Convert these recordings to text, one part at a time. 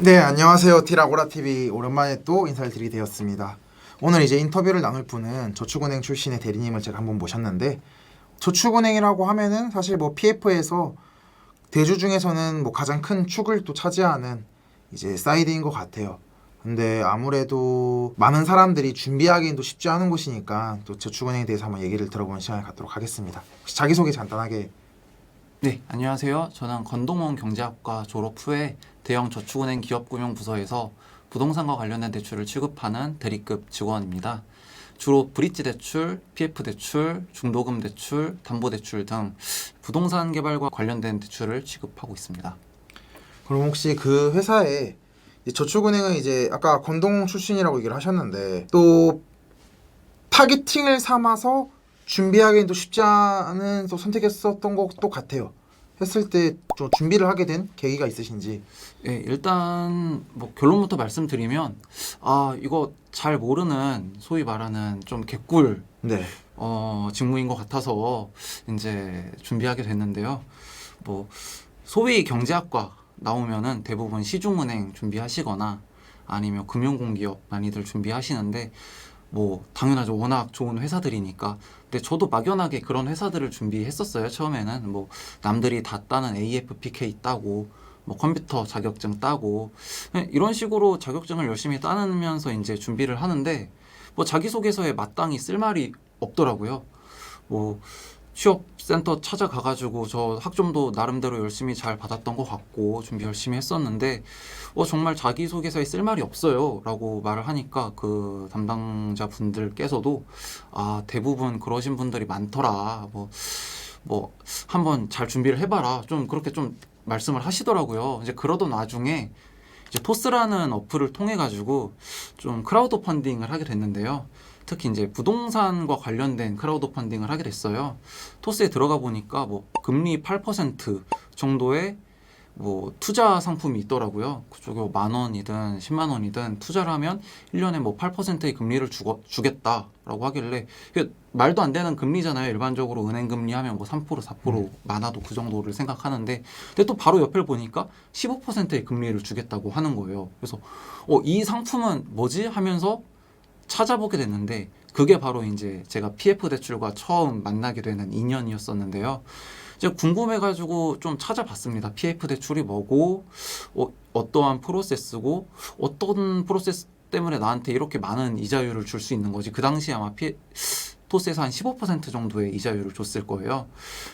네, 안녕하세요. 티라고라TV 오랜만에 또 인사를 드리게 되었습니다. 오늘 이제 인터뷰를 나눌 분은 저축은행 출신의 대리님을 제가 한번 모셨는데 저축은행이라고 하면은 사실 뭐 PF에서 대주 중에서는 뭐 가장 큰 축을 또 차지하는 이제 사이드인 것 같아요. 근데 아무래도 많은 사람들이 준비하기는 또 쉽지 않은 곳이니까 또 저축은행에 대해서 한번 얘기를 들어보는 시간을 갖도록 하겠습니다. 혹시 자기소개 간단하게 네, 안녕하세요. 저는 건동원 경제학과 졸업 후에 대형 저축은행 기업금융부서에서 부동산과 관련된 대출을 취급하는 대리급 직원입니다. 주로 브릿지 대출, PF 대출, 중도금 대출, 담보 대출 등 부동산 개발과 관련된 대출을 취급하고 있습니다. 그럼 혹시 그 회사에 저축은행은 이제 아까 건동 출신이라고 얘기를 하셨는데 또 타겟팅을 삼아서 준비하기는 또 쉽지 않은 또 선택했었던 것도 같아요. 했을 때 좀 준비를 하게 된 계기가 있으신지. 예, 일단 뭐 결론부터 말씀드리면 아, 이거 잘 모르는 소위 말하는 좀 개꿀 네. 어, 직무인 것 같아서 이제 준비하게 됐는데요. 뭐 소위 경제학과 나오면은 대부분 시중은행 준비하시거나 아니면 금융공기업 많이들 준비하시는데 뭐 당연하죠. 워낙 좋은 회사들이니까. 근데 저도 막연하게 그런 회사들을 준비했었어요. 처음에는 뭐 남들이 다 따는 AFPK 따고 뭐 컴퓨터 자격증 따고 네, 이런 식으로 자격증을 열심히 따면서 이제 준비를 하는데 뭐 자기소개서에 마땅히 쓸 말이 없더라고요. 뭐 취업 센터 찾아가가지고 저 학점도 나름대로 열심히 잘 받았던 것 같고 준비 열심히 했었는데 어 정말 자기소개서에 쓸 말이 없어요 라고 말을 하니까 그 담당자 분들께서도 아 대부분 그러신 분들이 많더라. 뭐 뭐 한번 잘 준비를 해봐라. 좀 그렇게 좀 말씀을 하시더라고요. 이제 그러던 와중에 이제 토스라는 어플을 통해 가지고 좀 크라우드 펀딩을 하게 됐는데요. 특히 이제 부동산과 관련된 크라우드 펀딩을 하게 됐어요. 토스에 들어가 보니까 뭐 금리 8% 정도의 뭐 투자 상품이 있더라고요. 그쪽에 만 원이든 10만 원이든 투자를 하면 1년에 뭐 8%의 금리를 주거, 주겠다라고 하길래 말도 안 되는 금리잖아요. 일반적으로 은행 금리 하면 뭐 3% 4% 많아도 그 정도를 생각하는데 근데 또 바로 옆을 보니까 15%의 금리를 주겠다고 하는 거예요. 그래서 어, 이 상품은 뭐지 하면서 찾아보게 됐는데 그게 바로 이제 제가 PF 대출과 처음 만나게 되는 인연이었었는데요. 이제 궁금해가지고 좀 찾아봤습니다. PF 대출이 뭐고 어, 어떠한 프로세스고 어떤 프로세스 때문에 나한테 이렇게 많은 이자율을 줄 수 있는 거지. 그 당시에 아마 피, 토스에서 한 15% 정도의 이자율을 줬을 거예요.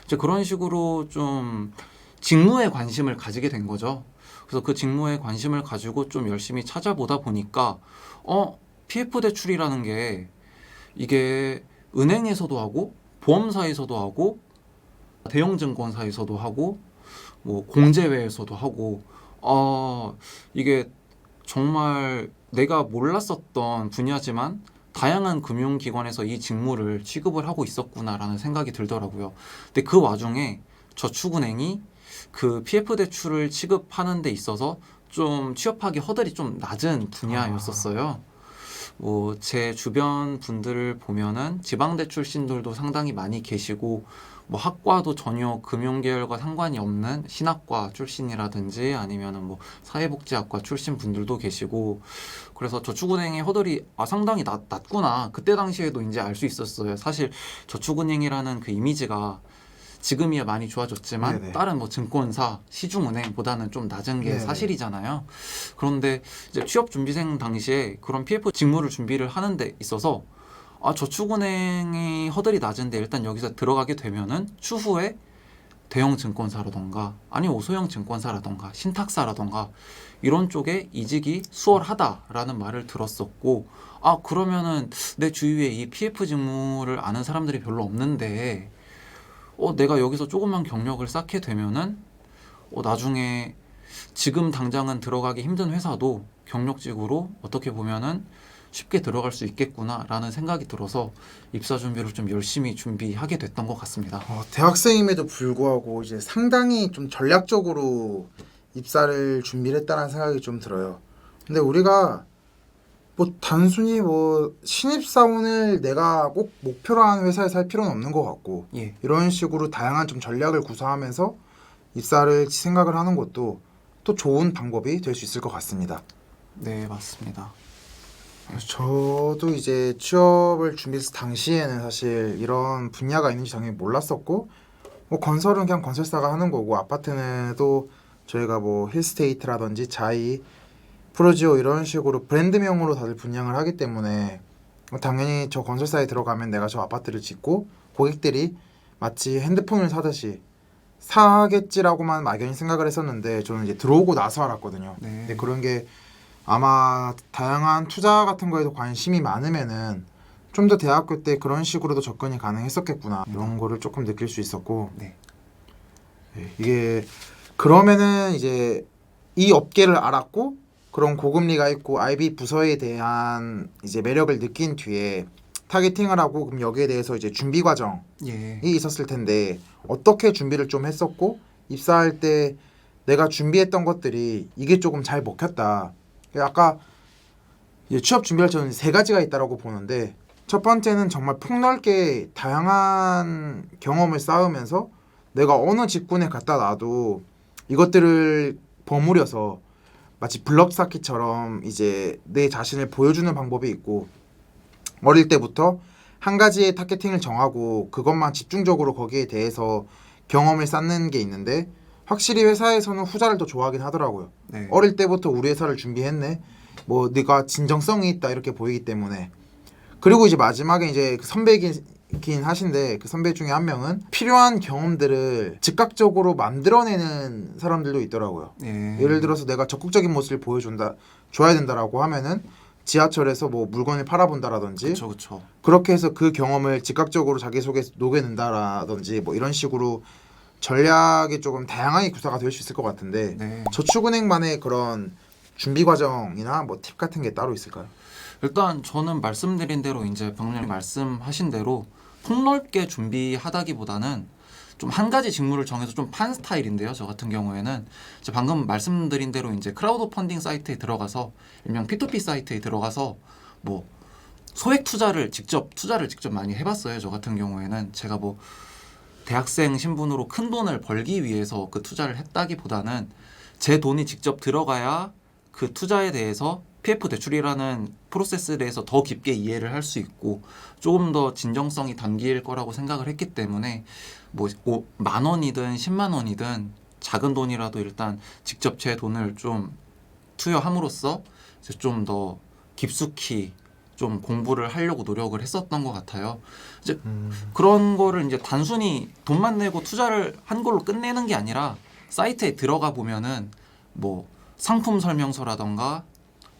이제 그런 식으로 좀 직무에 관심을 가지게 된 거죠. 그래서 그 직무에 관심을 가지고 좀 열심히 찾아보다 보니까 어 PF 대출이라는 게 이게 은행에서도 하고 보험사에서도 하고 대형 증권사에서도 하고 뭐 공제회에서도 하고 아 이게 정말 내가 몰랐었던 분야지만 다양한 금융기관에서 이 직무를 취급을 하고 있었구나라는 생각이 들더라고요. 근데 그 와중에 저축은행이 그 PF 대출을 취급하는 데 있어서 좀 취업하기 허들이 좀 낮은 분야였었어요. 뭐 제 주변 분들을 보면은 지방 대 출신들도 상당히 많이 계시고 뭐 학과도 전혀 금융 계열과 상관이 없는 신학과 출신이라든지 아니면은 뭐 사회복지학과 출신 분들도 계시고 그래서 저축은행의 허들이 아 상당히 낮, 낮구나 그때 당시에도 이제 알 수 있었어요 사실 저축은행이라는 그 이미지가 지금이야 많이 좋아졌지만 네네. 다른 뭐 증권사, 시중은행보다는 좀 낮은 게 네네. 사실이잖아요. 그런데 이제 취업 준비생 당시에 그런 PF 직무를 준비를 하는 데 있어서 아 저축은행이 허들이 낮은데 일단 여기서 들어가게 되면은 추후에 대형 증권사라던가 아니면 소형 증권사라던가 신탁사라던가 이런 쪽에 이직이 수월하다라는 말을 들었었고 아 그러면은 내 주위에 이 PF 직무를 아는 사람들이 별로 없는데 어 내가 여기서 조금만 경력을 쌓게 되면은 어 나중에 지금 당장은 들어가기 힘든 회사도 경력직으로 어떻게 보면은 쉽게 들어갈 수 있겠구나라는 생각이 들어서 입사 준비를 좀 열심히 준비하게 됐던 것 같습니다. 어, 대학생임에도 불구하고 이제 상당히 좀 전략적으로 입사를 준비를 했다는 생각이 좀 들어요. 근데 우리가 뭐 단순히 뭐 신입 사원을 내가 꼭 목표로 하는 회사에 살 필요는 없는 것 같고 예, 이런 식으로 다양한 좀 전략을 구사하면서 입사를 생각을 하는 것도 또 좋은 방법이 될 수 있을 것 같습니다. 네, 맞습니다. 저도 이제 취업을 준비했을 당시에는 사실 이런 분야가 있는지 당연히 몰랐었고 뭐 건설은 그냥 건설사가 하는 거고 아파트는 또 저희가 뭐 힐스테이트라든지 자이 프로지오 이런 식으로 브랜드명으로 다들 분양을 하기 때문에 뭐 당연히 저 건설사에 들어가면 내가 저 아파트를 짓고 고객들이 마치 핸드폰을 사듯이 사겠지라고만 막연히 생각을 했었는데 저는 이제 들어오고 나서 알았거든요. 네. 근데 그런 게 아마 다양한 투자 같은 거에도 관심이 많으면은 좀 더 대학교 때 그런 식으로도 접근이 가능했었겠구나 이런 거를 조금 느낄 수 있었고 네. 네, 이게 그러면은 이제 이 업계를 알았고 그런 고금리가 있고 IB 부서에 대한 이제 매력을 느낀 뒤에 타겟팅을 하고 그럼 여기에 대해서 이제 준비 과정이 예. 있었을 텐데 어떻게 준비를 좀 했었고 입사할 때 내가 준비했던 것들이 이게 조금 잘 먹혔다. 아까 이제 취업 준비할 저는 세 가지가 있다라고 보는데 첫 번째는 정말 폭넓게 다양한 경험을 쌓으면서 내가 어느 직군에 갖다 놔도 이것들을 버무려서 마치 블럭 쌓기처럼 이제 내 자신을 보여주는 방법이 있고 어릴 때부터 한 가지의 타겟팅을 정하고 그것만 집중적으로 거기에 대해서 경험을 쌓는 게 있는데 확실히 회사에서는 후자를 더 좋아하긴 하더라고요. 네. 어릴 때부터 우리 회사를 준비했네. 뭐 네가 진정성이 있다 이렇게 보이기 때문에 그리고 이제 마지막에 이제 그 선배긴 하신데 그 선배 중에 한 명은 필요한 경험들을 즉각적으로 만들어내는 사람들도 있더라고요. 예. 예를 들어서 내가 적극적인 모습을 보여준다, 줘야 된다라고 하면은 지하철에서 뭐 물건을 팔아본다라든지 그렇죠, 그렇죠. 그렇게 해서 그 경험을 즉각적으로 자기 속에 녹여낸다라든지 뭐 이런 식으로 전략이 조금 다양하게 구사가 될 수 있을 것 같은데 네. 저축은행만의 그런 준비 과정이나 뭐 팁 같은 게 따로 있을까요? 일단 저는 말씀드린 대로 이제 방금 말씀하신 대로 폭넓게 준비하다기보다는 좀 한 가지 직무를 정해서 좀 판 스타일인데요. 저 같은 경우에는 이제 방금 말씀드린 대로 이제 크라우드 펀딩 사이트에 들어가서 일명 P2P 사이트에 들어가서 뭐 소액 투자를 직접 투자를 직접 많이 해봤어요. 저 같은 경우에는 제가 뭐 대학생 신분으로 큰 돈을 벌기 위해서 그 투자를 했다기보다는 제 돈이 직접 들어가야 그 투자에 대해서 PF 대출이라는 프로세스에 대해서 더 깊게 이해를 할 수 있고 조금 더 진정성이 담길 거라고 생각을 했기 때문에 뭐 만 원이든 10만 원이든 작은 돈이라도 일단 직접 제 돈을 좀 투여함으로써 좀 더 깊숙이 좀 공부를 하려고 노력을 했었던 것 같아요. 이제 그런 거를 이제 단순히 돈만 내고 투자를 한 걸로 끝내는 게 아니라 사이트에 들어가 보면은 뭐 상품 설명서라던가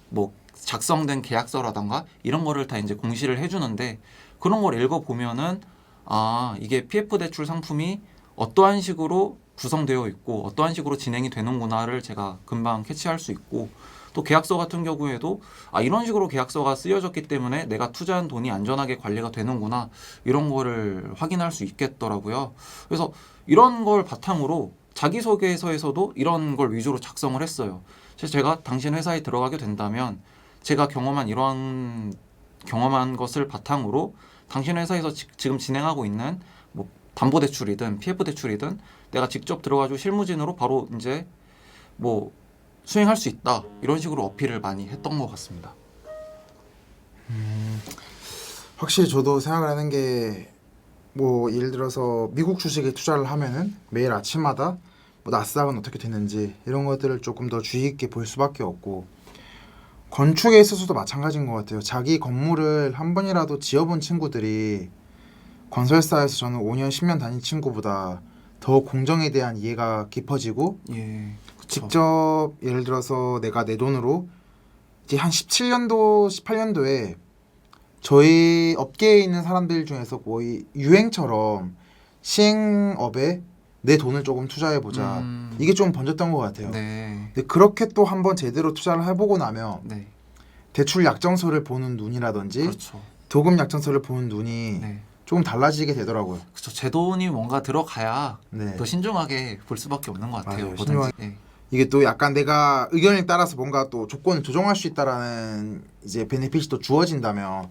뭐 작성된 계약서라던가 이런 거를 다 이제 공시를 해주는데 그런 걸 읽어 보면은 아 이게 PF 대출 상품이 어떠한 식으로 구성되어 있고 어떠한 식으로 진행이 되는구나를 제가 금방 캐치할 수 있고 또 계약서 같은 경우에도 아 이런 식으로 계약서가 쓰여졌기 때문에 내가 투자한 돈이 안전하게 관리가 되는구나 이런 거를 확인할 수 있겠더라고요. 그래서 이런 걸 바탕으로 자기소개서에서도 이런 걸 위주로 작성을 했어요. 그래서 제가 당신 회사에 들어가게 된다면 제가 경험한 이런 경험한 것을 바탕으로 당신 회사에서 지, 지금 진행하고 있는 뭐 담보 대출이든 PF 대출이든 내가 직접 들어가지고 실무진으로 바로 이제 뭐 수행할 수 있다 이런 식으로 어필을 많이 했던 것 같습니다. 확실히 저도 생각을 하는 게 뭐 예를 들어서 미국 주식에 투자를 하면은 매일 아침마다 뭐 나스닥은 어떻게 됐는지 이런 것들을 조금 더 주의 있게 볼 수밖에 없고 건축에 있어서도 마찬가지인 것 같아요. 자기 건물을 한 번이라도 지어본 친구들이 건설사에서 저는 5년 10년 다닌 친구보다 더 공정에 대한 이해가 깊어지고 예. 직접 예를 들어서 내가 내 돈으로 이제 한 17년도 18년도에 저희 업계에 있는 사람들 중에서 거의 유행처럼 시행업에 내 돈을 조금 투자해 보자 음, 이게 좀 번졌던 것 같아요. 네, 근데 그렇게 또 한번 제대로 투자를 해보고 나면 네, 대출 약정서를 보는 눈이라든지 그렇죠. 도금 약정서를 보는 눈이 네, 조금 달라지게 되더라고요. 그렇죠. 제 돈이 뭔가 들어가야 네. 더 신중하게 볼 수밖에 없는 것 같아요. 맞아요. 뭐든지. 신중하게. 예. 이게 또 약간 내가 의견에 따라서 뭔가 또 조건을 조정할 수 있다라는 이제 베네핏이 또 주어진다면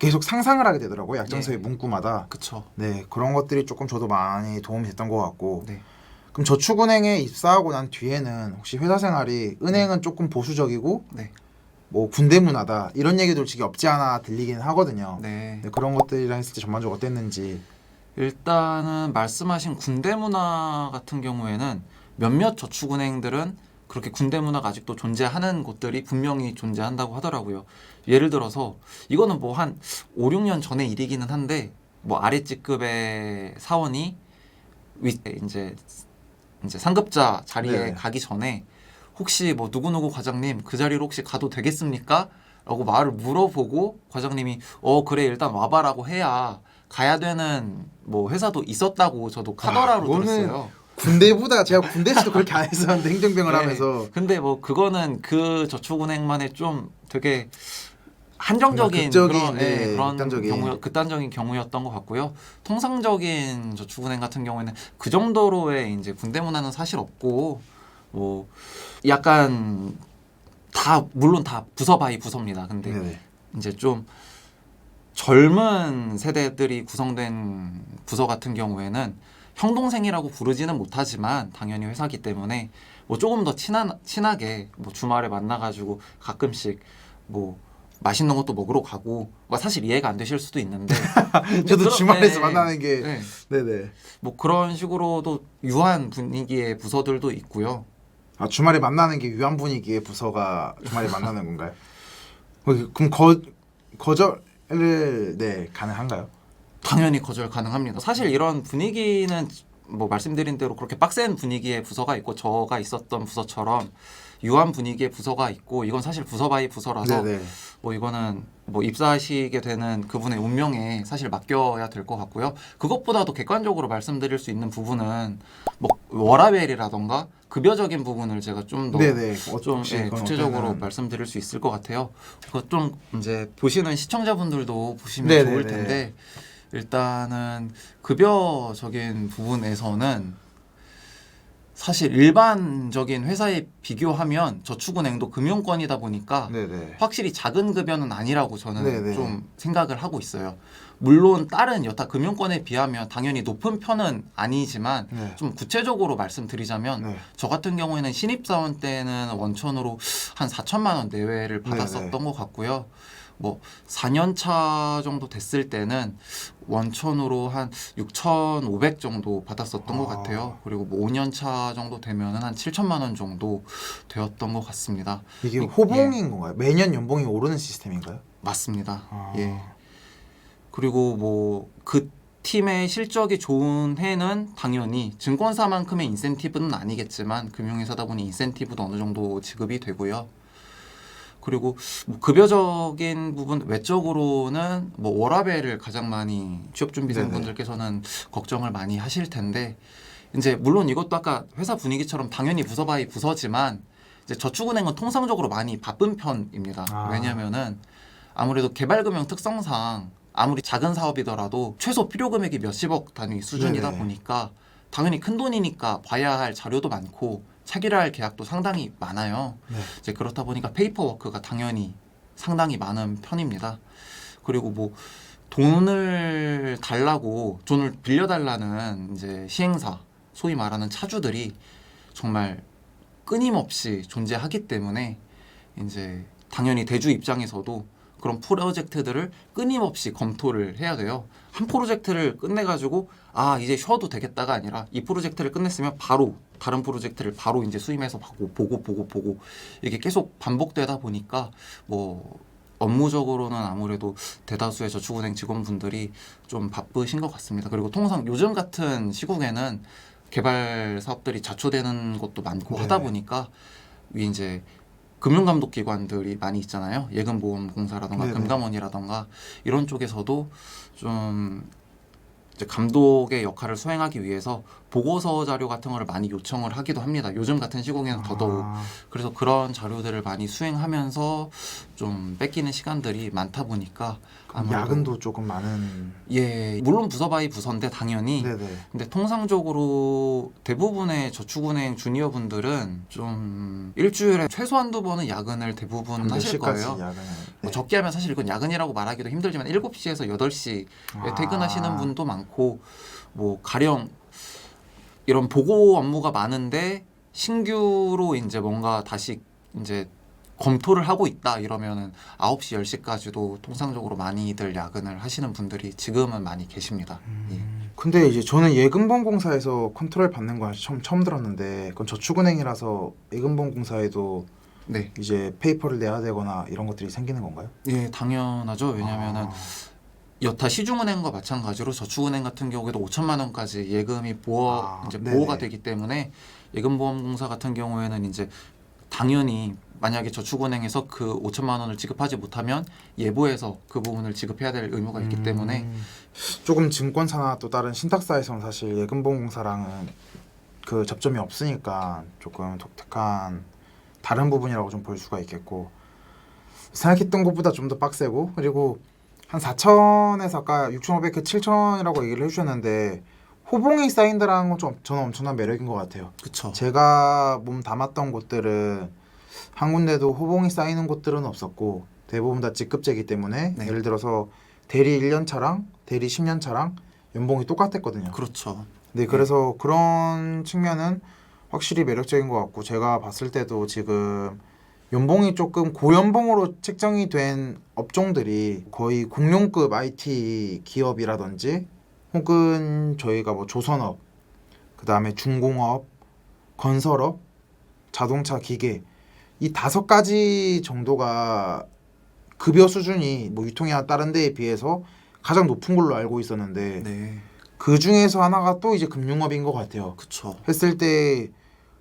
계속 상상을 하게 되더라고 요. 약정서의 예. 문구마다. 그쵸. 네 그런 것들이 조금 저도 많이 도움이 됐던 것 같고 네. 그럼 저축은행에 입사하고 난 뒤에는 혹시 회사 생활이 은행은 조금 보수적이고 네. 뭐 군대 문화다 이런 얘기도 솔직히 없지 않아 들리긴 하거든요. 네. 네, 그런 것들이랑 했을 때 전반적으로 어땠는지. 일단은 말씀하신 군대 문화 같은 경우에는 몇몇 저축은행들은 그렇게 군대 문화가 아직도 존재하는 곳들이 분명히 존재한다고 하더라고요. 예를 들어서 이거는 뭐 한 5, 6년 전의 일이기는 한데 뭐 아래직급의 사원이 위 이제 이제 상급자 자리에 네. 가기 전에 혹시 뭐 누구누구 과장님 그 자리로 혹시 가도 되겠습니까? 라고 말을 물어보고 과장님이 어 그래 일단 와봐라고 해야 가야 되는 뭐 회사도 있었다고 저도 카더라로 그거는 들었어요. 군대보다 제가 군대 에서도 그렇게 안 했었는데 행정병을 네. 하면서 근데 뭐 그거는 그 저축은행만의 좀 되게 한정적인 정말 극적인, 그런, 네, 예, 그런 극단적인. 경우 극단적인 경우였던 것 같고요. 통상적인 저축은행 같은 경우에는 그 정도로의 이제 군대 문화는 사실 없고 뭐 약간 다 물론 다 부서 바이 부서입니다. 근데 네네. 이제 좀 젊은 세대들이 구성된 부서 같은 경우에는 형 동생이라고 부르지는 못하지만 당연히 회사기 때문에 뭐 조금 더 친한 친하게 뭐 주말에 만나가지고 가끔씩 뭐 맛있는 것도 먹으러 가고 뭐 사실 이해가 안 되실 수도 있는데 저도 그런- 주말에서 네, 만나는 게 네. 네네. 뭐 그런 식으로도 유한 분위기의 부서들도 있고요. 아 주말에 만나는 게 유한 분위기의 부서가 주말에 만나는 건가요? 어, 그럼 거 거절을 네 가능한가요? 당연히 거절 가능합니다. 사실 이런 분위기는 뭐 말씀드린 대로 그렇게 빡센 분위기의 부서가 있고 저가 있었던 부서처럼 유한 분위기의 부서가 있고 이건 사실 부서 바이 부서라서 네네. 뭐 이거는 뭐 입사하시게 되는 그분의 운명에 사실 맡겨야 될 것 같고요. 그것보다도 객관적으로 말씀드릴 수 있는 부분은 뭐 워라벨이라던가 급여적인 부분을 제가 좀더 네네. 어, 좀 혹시 예, 구체적으로 말씀드릴 수 있을 것 같아요. 그거 좀 이제 보시는 시청자분들도 보시면 네네네. 좋을 텐데 일단은 급여적인 부분에서는 사실 일반적인 회사에 비교하면 저축은행도 금융권이다 보니까 네네. 확실히 작은 급여는 아니라고 저는 네네. 좀 생각을 하고 있어요. 물론 다른 여타 금융권에 비하면 당연히 높은 편은 아니지만 네. 좀 구체적으로 말씀드리자면 네. 저 같은 경우에는 신입사원 때는 원천으로 한 4천만 원 내외를 받았었던 네네. 것 같고요. 뭐 4년 차 정도 됐을 때는 원천으로 한 6,500 정도 받았었던 것 아. 같아요. 그리고 뭐 5년 차 정도 되면은 한 7천만 원 정도 되었던 것 같습니다. 이게 이- 호봉인 건가요? 매년 연봉이 오르는 시스템인가요? 맞습니다. 아. 예. 그리고 뭐그 팀의 실적이 좋은 해는 당연히 증권사만큼의 인센티브는 아니겠지만 금융회사다 보니 인센티브도 어느 정도 지급이 되고요. 그리고 뭐 급여적인 부분 외적으로는 뭐 워라벨을 가장 많이 취업 준비생분들께서는 걱정을 많이 하실 텐데 이제 물론 이것도 아까 회사 분위기처럼 당연히 부서 바이 부서지만 이제 저축은행은 통상적으로 많이 바쁜 편입니다. 아. 왜냐면은 아무래도 개발금융 특성상 아무리 작은 사업이더라도 최소 필요 금액이 몇십억 단위 수준이다 네네. 보니까 당연히 큰 돈이니까 봐야 할 자료도 많고 체결할 계약도 상당히 많아요. 네. 이제 그렇다 보니까 페이퍼워크가 당연히 상당히 많은 편입니다. 그리고 뭐 돈을 달라고 돈을 빌려달라는 이제 시행사 소위 말하는 차주들이 정말 끊임없이 존재하기 때문에 이제 당연히 대주 입장에서도 그런 프로젝트들을 끊임없이 검토를 해야 돼요. 한 프로젝트를 끝내가지고 아 이제 쉬어도 되겠다가 아니라 이 프로젝트를 끝냈으면 바로 다른 프로젝트를 바로 이제 수임해서 보고 보고 보고 보고 이게 계속 반복되다 보니까 뭐 업무적으로는 아무래도 대다수의 저축은행 직원분들이 좀 바쁘신 것 같습니다. 그리고 통상 요즘 같은 시국에는 개발 사업들이 자초되는 것도 많고 네네. 하다 보니까 위 이제 금융감독 기관들이 많이 있잖아요. 예금보험공사라던가 네네. 금감원이라던가 이런 쪽에서도 좀 이제 감독의 역할을 수행하기 위해서 보고서 자료 같은 거를 많이 요청을 하기도 합니다. 요즘 같은 시국에는 더더욱 아, 그래서 그런 자료들을 많이 수행하면서 좀 뺏기는 시간들이 많다 보니까 그럼 아무래도 야근도 조금 많은. 예 물론 부서 바이 부서인데 당연히 네네. 근데 통상적으로 대부분의 저축은행 주니어 분들은 좀 일주일에 최소 한두 번은 야근을 대부분 몇 하실 시까지 거예요. 야근을? 뭐 네. 적게 하면 사실 이건 야근이라고 말하기도 힘들지만 7시에서 8시에 아. 퇴근하시는 분도 많고 뭐 가령 이런 보고 업무가 많은데 신규로 이제 뭔가 다시 이제 검토를 하고 있다 이러면은 9시 10시까지도 통상적으로 많이들 야근을 하시는 분들이 지금은 많이 계십니다. 예. 근데 이제 저는 예금보험공사에서 컨트롤 받는 거 처음 처음 들었는데 그건 저축은행이라서 예금보험공사에도 네. 이제 페이퍼를 내야 되거나 이런 것들이 생기는 건가요? 예, 당연하죠. 왜냐면은 아, 여타 시중은행과 마찬가지로 저축은행 같은 경우에도 5천만 원까지 예금이 보호 아, 이제 네네. 보호가 되기 때문에 예금보험공사 같은 경우에는 이제 당연히 만약에 저축은행에서 그 5천만 원을 지급하지 못하면 예보에서 그 부분을 지급해야 될 의무가 있기 음, 때문에 조금 증권사나 또 다른 신탁사에서는 사실 예금보험공사랑은 그 접점이 없으니까 조금 독특한 다른 부분이라고 좀 볼 수가 있겠고 생각했던 것보다 좀 더 빡세고 그리고 한 4천에서 아까 6,500, 그 7천이라고 얘기를 해주셨는데 호봉이 쌓인다라는 건 좀 저는 엄청난 매력인 것 같아요. 그쵸. 제가 몸 담았던 곳들은 한 군데도 호봉이 쌓이는 곳들은 없었고 대부분 다 직급제이기 때문에 네. 예를 들어서 대리 1년 차랑 대리 10년 차랑 연봉이 똑같았거든요. 그렇죠. 네, 그래서 그런 측면은 확실히 매력적인 것 같고 제가 봤을 때도 지금 연봉이 조금 고연봉으로 책정이 된 업종들이 거의 공룡급 IT 기업이라든지 혹은 저희가 뭐 조선업, 그 다음에 중공업, 건설업, 자동차 기계 이 다섯 가지 정도가 급여 수준이 뭐 유통이나 다른 데에 비해서 가장 높은 걸로 알고 있었는데 네. 그 중에서 하나가 또 이제 금융업인 것 같아요. 그쵸. 했을 때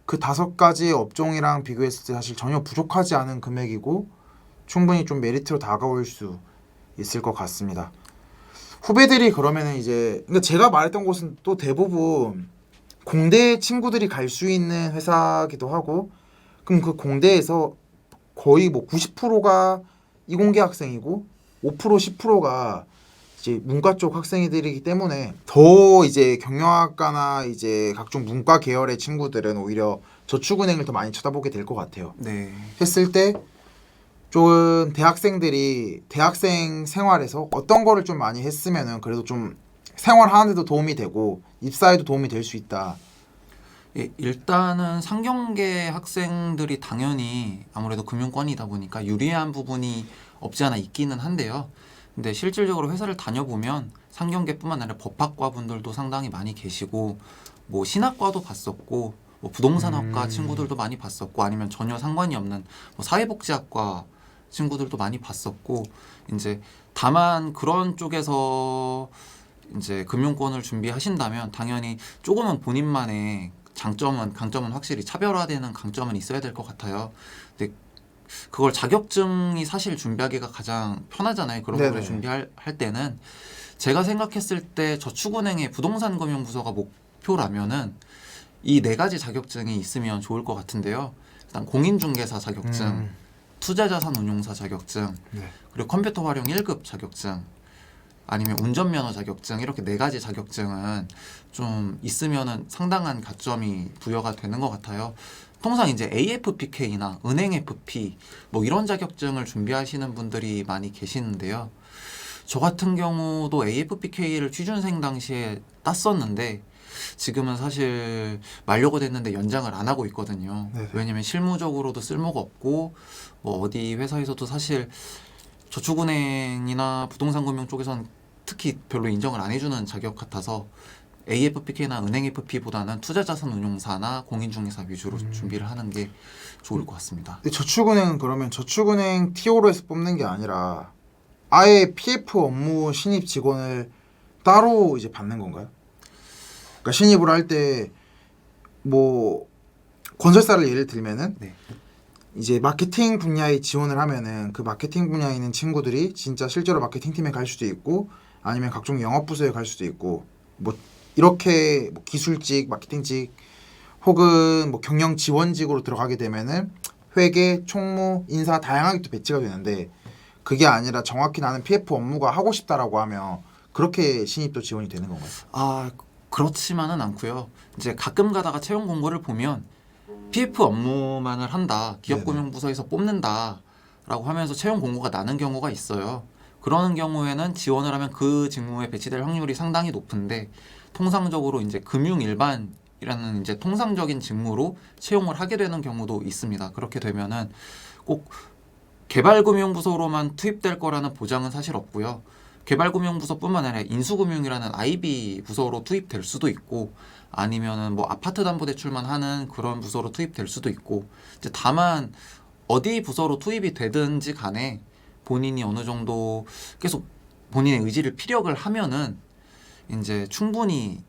그 다섯 가지 업종이랑 비교했을 때 사실 전혀 부족하지 않은 금액이고 충분히 좀 메리트로 다가올 수 있을 것 같습니다. 후배들이 그러면은 이제 그러니까 제가 말했던 곳은 또 대부분 공대 친구들이 갈 수 있는 회사기도 하고 그럼 그 공대에서 거의 뭐 90%가 이공계 학생이고 5% 10%가 이제 문과 쪽 학생들이기 때문에 더 이제 경영학과나 이제 각종 문과 계열의 친구들은 오히려 저축은행을 더 많이 쳐다보게 될 것 같아요. 네. 했을 때 좀 대학생들이 대학생 생활에서 어떤 거를 좀 많이 했으면은 그래도 좀 생활하는데도 도움이 되고 입사에도 도움이 될 수 있다. 예, 일단은 상경계 학생들이 당연히 아무래도 금융권이다 보니까 유리한 부분이 없지 않아 있기는 한데요. 근데 실질적으로 회사를 다녀보면 상경계뿐만 아니라 법학과 분들도 상당히 많이 계시고 뭐 신학과도 봤었고 뭐 부동산학과 음. 친구들도 많이 봤었고 아니면 전혀 상관이 없는 뭐 사회복지학과 친구들도 많이 봤었고 이제 다만 그런 쪽에서 이제 금융권을 준비하신다면 당연히 조금은 본인만의 장점은 강점은 확실히 차별화되는 강점은 있어야 될 것 같아요. 근데 그걸 자격증이 사실 준비하기가 가장 편하잖아요. 그런 네네. 거를 준비할 할 때는 제가 생각했을 때 저축은행의 부동산 금융 부서가 목표라면은 이 네 가지 자격증이 있으면 좋을 것 같은데요. 일단 공인중개사 자격증, 음, 투자자산 운용사 자격증, 네. 그리고 컴퓨터 활용 1급 자격증 아니면 운전면허 자격증 이렇게 네 가지 자격증은 좀 있으면은 상당한 가점이 부여가 되는 것 같아요. 통상 이제 AFPK나 은행 FP 뭐 이런 자격증을 준비하시는 분들이 많이 계시는데요. 저 같은 경우도 AFPK를 취준생 당시에 땄었는데 지금은 사실 만료가 됐는데 연장을 안 하고 있거든요. 네네. 왜냐면 실무적으로도 쓸모가 없고 뭐 어디 회사에서도 사실 저축은행이나 부동산 금융 쪽에선 특히 별로 인정을 안 해주는 자격 같아서 AFPK나 은행 FP보다는 투자자산 운용사나 공인중개사 위주로 음. 준비를 하는 게 좋을 것 같습니다. 근데 저축은행은 그러면 저축은행 TO로 해서 뽑는 게 아니라 아예 PF 업무 신입 직원을 따로 이제 받는 건가요? 그러니까 신입을 할 때 뭐 건설사를 예를 들면은 네. 이제 마케팅 분야에 지원을 하면은 그 마케팅 분야에 있는 친구들이 진짜 실제로 마케팅 팀에 갈 수도 있고 아니면 각종 영업 부서에 갈 수도 있고 뭐 이렇게 뭐 기술직, 마케팅직 혹은 뭐 경영 지원직으로 들어가게 되면은 회계, 총무, 인사 다양하게 또 배치가 되는데 그게 아니라 정확히 나는 PF 업무가 하고 싶다라고 하면 그렇게 신입도 지원이 되는 건가요? 아 그렇지만은 않고요. 이제 가끔 가다가 채용 공고를 보면 PF 업무만을 한다. 기업금융부서에서 뽑는다라고 하면서 채용 공고가 나는 경우가 있어요. 그러는 경우에는 지원을 하면 그 직무에 배치될 확률이 상당히 높은데 통상적으로 이제 금융 일반 이라는 이제 통상적인 직무로 채용을 하게 되는 경우도 있습니다. 그렇게 되면은 꼭 개발금융부서로만 투입될 거라는 보장은 사실 없고요. 개발금융부서뿐만 아니라 인수금융이라는 IB 부서로 투입될 수도 있고 아니면은 뭐 아파트 담보 대출만 하는 그런 부서로 투입될 수도 있고 이제 다만 어디 부서로 투입이 되든지 간에 본인이 어느 정도 계속 본인의 의지를 피력을 하면은 이제 충분히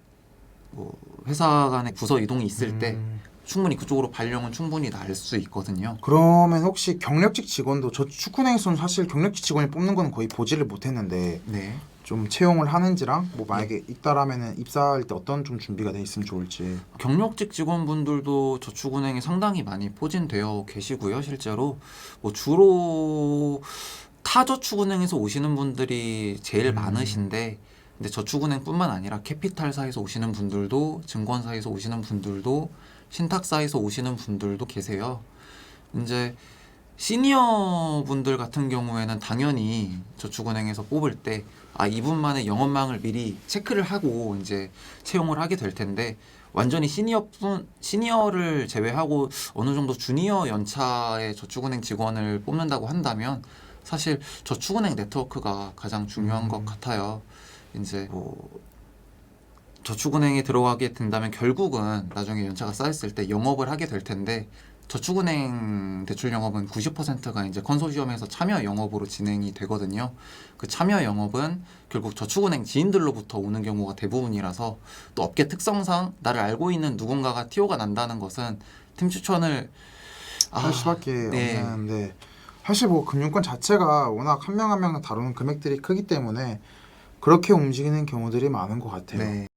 뭐 회사 간의 부서 이동이 있을 때 음. 충분히 그쪽으로 발령은 충분히 날 수 있거든요. 그러면 혹시 경력직 직원도 저축은행에서는 사실 경력직 직원이 뽑는 건 거의 보지를 못했는데 네. 좀 채용을 하는지랑 뭐 만약에 있다라면은 입사할 때 어떤 좀 준비가 돼 있으면 좋을지. 경력직 직원분들도 저축은행에 상당히 많이 포진되어 계시고요. 실제로 뭐 주로 타저축은행에서 오시는 분들이 제일 음. 많으신데 근데 저축은행뿐만 아니라 캐피탈사에서 오시는 분들도 증권사에서 오시는 분들도 신탁사에서 오시는 분들도 계세요. 이제 시니어 분들 같은 경우에는 당연히 저축은행에서 뽑을 때 아 이분만의 영업망을 미리 체크를 하고 이제 채용을 하게 될 텐데 완전히 시니어분 시니어를 제외하고 어느 정도 주니어 연차의 저축은행 직원을 뽑는다고 한다면 사실 저축은행 네트워크가 가장 중요한 음. 것 같아요. 이제 뭐 저축은행에 들어가게 된다면 결국은 나중에 연차가 쌓였을 때 영업을 하게 될 텐데 저축은행 대출 영업은 90%가 이제 컨소시엄에서 참여 영업으로 진행이 되거든요. 그 참여 영업은 결국 저축은행 지인들로부터 오는 경우가 대부분이라서 또 업계 특성상 나를 알고 있는 누군가가 티오가 난다는 것은 팀 추천을 할 수밖에 네. 없는데 사실 뭐 금융권 자체가 워낙 한 명 한 명 다루는 금액들이 크기 때문에 그렇게 움직이는 경우들이 많은 것 같아요. 네.